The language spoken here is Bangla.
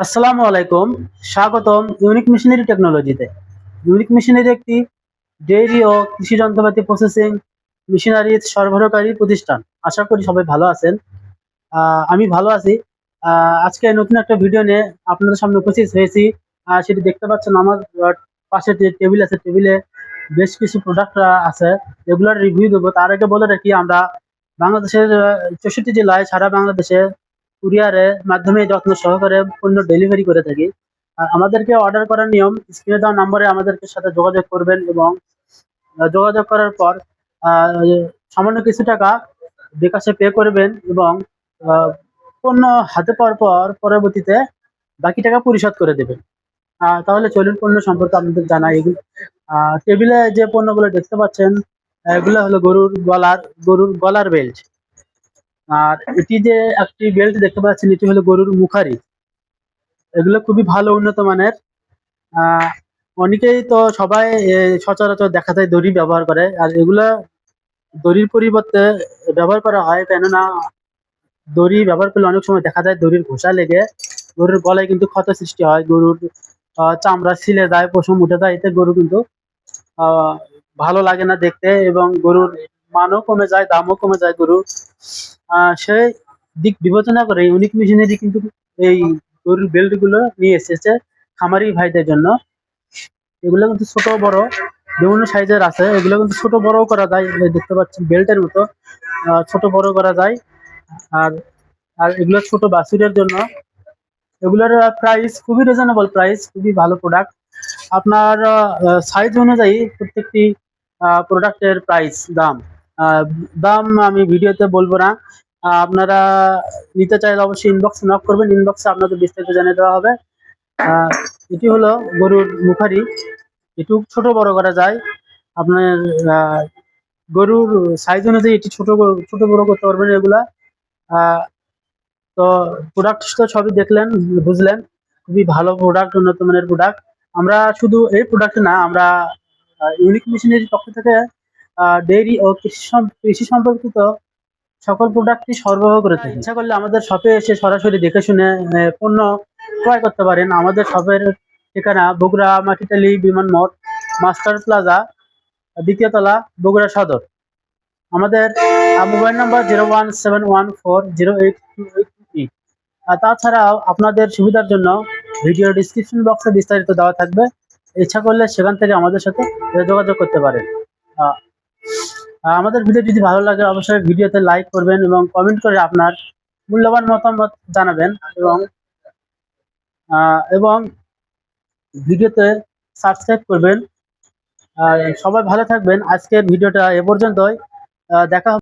আসসালামু আলাইকুম। স্বাগতম ইউনিক মেশিনারি টেকনোলজিতে। ইউনিক মেশিনারি একটি ডেইরি ও কৃষি যন্ত্রপাতি প্রসেসিং মেশিনারি সরবরাহকারী প্রতিষ্ঠান। আশা করি সবাই ভালো আছেন। আমি ভালো আছি। আজকে নতুন একটা ভিডিও নিয়ে আপনাদের সামনে উপস্থিত হয়েছি। সেটি দেখতে পাচ্ছেন আমার পাশে যে টেবিল আছে টেবিলে বেশ কিছু প্রোডাক্ট আছে। এগুলোর রিভিউ দেবো। তার আগে বলে রাখি, আমরা বাংলাদেশের চৌষট্টি জেলায় সারা বাংলাদেশে কুরিয়ারের মাধ্যমে যত্ন সহকারে পণ্য ডেলিভারি করে থাকি। আর আমাদেরকে অর্ডার করার নিয়ম স্ক্রিনে দেওয়া নম্বরে আমাদেরকে সাথে যোগাযোগ করবেন এবং যোগাযোগ করার পর সামান্য কিছু টাকা বিকাশে পে করবেন এবং পণ্য হাতে পাওয়ার পর পরবর্তীতে বাকি টাকা পরিশোধ করে দেবেন। তাহলে চলুন পণ্য সম্পর্কে আপনাদের জানাই। এগুলো টেবিলে যে পণ্যগুলো দেখতে পাচ্ছেন, এগুলো হলো গরুর গলার গরুর গলার বেল্ট আর এটি যে একটি বেল্ট দেখতে পাচ্ছেন, এটি হলো গরুর মুখারি। এগুলো খুবই ভালো উন্নত মানের। অনেকেই তো সবাই সচরাচর দেখা যায় দড়ি ব্যবহার করে। আর এগুলা দড়ির পরিবর্তে ব্যবহার করা হয়, কেননা দড়ি ব্যবহার করলে অনেক সময় দেখা যায় দড়ির ঘোষা লেগে, গরুর গলায় কিন্তু ক্ষত সৃষ্টি হয়, গরুর চামড়া ছিলে যায়, পশম উঠে যায়, এতে গরু কিন্তু ভালো লাগে না দেখতে এবং গরুর মানও কমে যায়, দামও কমে যায় গরুর সেই দিক বিবেচনা করে ইউনিক মেশিনারি কিন্তু এই গরুর বেল্টগুলো নিয়ে এসেছে খামারি ভাইদের জন্য। এগুলো কিন্তু ছোট, বড়, বিভিন্ন সাইজের আছে। এগুলো কিন্তু ছোট, বড়ও করা যায় দেখতে পাচ্ছেন বেল্টের মতো। ছোট বড় করা যায়। আর আর এগুলো ছোট বাছুরের জন্য। এগুলোর প্রাইস খুবই রিজনেবল প্রাইস খুবই ভালো প্রোডাক্ট আপনার সাইজ অনুযায়ী প্রত্যেকটি প্রোডাক্টের প্রাইস দাম। দাম আমি ভিডিওতে বলব না। আপনারা নিতে চাইলে অবশ্যই ইনবক্স নক করবেন। ইনবক্সে আপনাদের বিস্তারিত জানিয়ে দেওয়া হবে। এটি হলো গরুর মুখারি। একটু ছোট বড় করা যায়। আপনার গরুর সাইজ অনুযায়ী এটি ছোট ছোট বড় করতে পারবেন এগুলা। তো প্রোডাক্ট তো সবই দেখলেন, বুঝলেন। খুবই ভালো প্রোডাক্ট উন্নত মানের প্রোডাক্ট আমরা শুধু এই প্রোডাক্ট না, আমরা ইউনিক মেশিনারির পক্ষ থেকে ডেইরি ও কৃষি সম- কৃষি সম্পর্কিত সকল প্রোডাক্টই সরবরাহ করে থাকি। ইচ্ছা করলে আমাদের শপে এসে সরাসরি দেখে শুনে পণ্য ক্রয় করতে পারেন। আমাদের শপের ঠিকানা বগুড়া মাটিটালি বিমান মোড়, মাস্টার প্লাজা, দ্বিতীয় তলা, বগুড়া সদর। আমাদের mobile number zero one seven one four zero eight two eight eight আর তাছাড়াও আপনাদের সুবিধার জন্য ভিডিও ডিসক্রিপশন বক্সে বিস্তারিত দেওয়া থাকবে। ইচ্ছা করলে সেখান থেকে আমাদের সাথে যোগাযোগ করতে পারেন। আমাদের ভিডিও যদি ভালো লাগে, অবশ্যই ভিডিওতে লাইক করবেন এবং কমেন্ট করে আপনার মূল্যবান মতামত জানাবেন এবং এবং ভিডিওতে সাবস্ক্রাইব করবেন। সবাই ভালো থাকবেন। আজকের ভিডিওটা এ পর্যন্তই। দেখা